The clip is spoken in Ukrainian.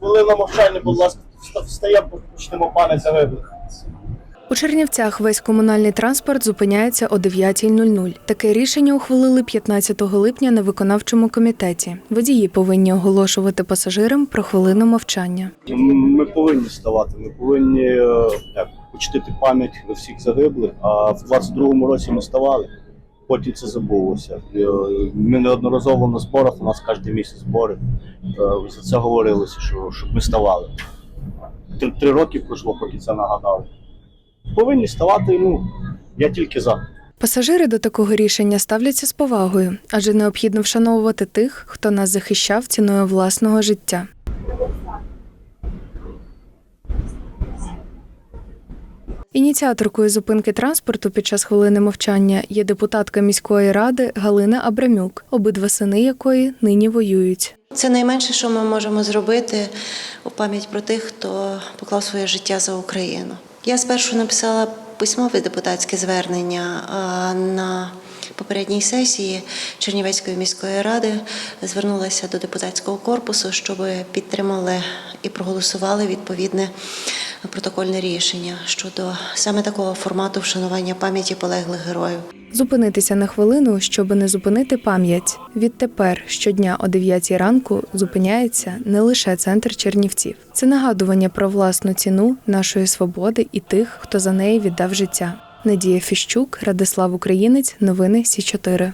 Хвилина мовчання, будь ласка, вста- встаємо, почнемо пам'ять загиблих. У Чернівцях весь комунальний транспорт зупиняється о 9.00. Таке рішення ухвалили 15 липня на виконавчому комітеті. Водії повинні оголошувати пасажирам про хвилину мовчання. Ми повинні ставати, ми повинні е, як, почтити пам'ять всіх загиблих, а в 22-му році ми ставали, потім це забулося. Е, Ми неодноразово на зборах, у нас кожен місяць збори. е, За це говорилося, що, щоб ми ставали. Три, три роки пройшло, поки це нагадали. Повинні ставати, ну, я тільки за. Пасажири до такого рішення ставляться з повагою, адже необхідно вшановувати тих, хто нас захищав ціною власного життя. Ініціаторкою зупинки транспорту під час хвилини мовчання є депутатка міської ради Галина Абрамюк, обидва сини якої нині воюють. Це найменше, що ми можемо зробити у пам'ять про тих, хто поклав своє життя за Україну. Я спершу написала письмове депутатське звернення на попередній сесії Чернівецької міської ради. Звернулася до депутатського корпусу, щоб підтримали і проголосували відповідне протокольне рішення щодо саме такого формату вшанування пам'яті полеглих героїв. Зупинитися на хвилину, щоб не зупинити пам'ять. Відтепер щодня о 9 ранку зупиняється не лише центр Чернівців. Це нагадування про власну ціну нашої свободи і тих, хто за неї віддав життя. Надія Фіщук, Радислав Українець, новини Сі 4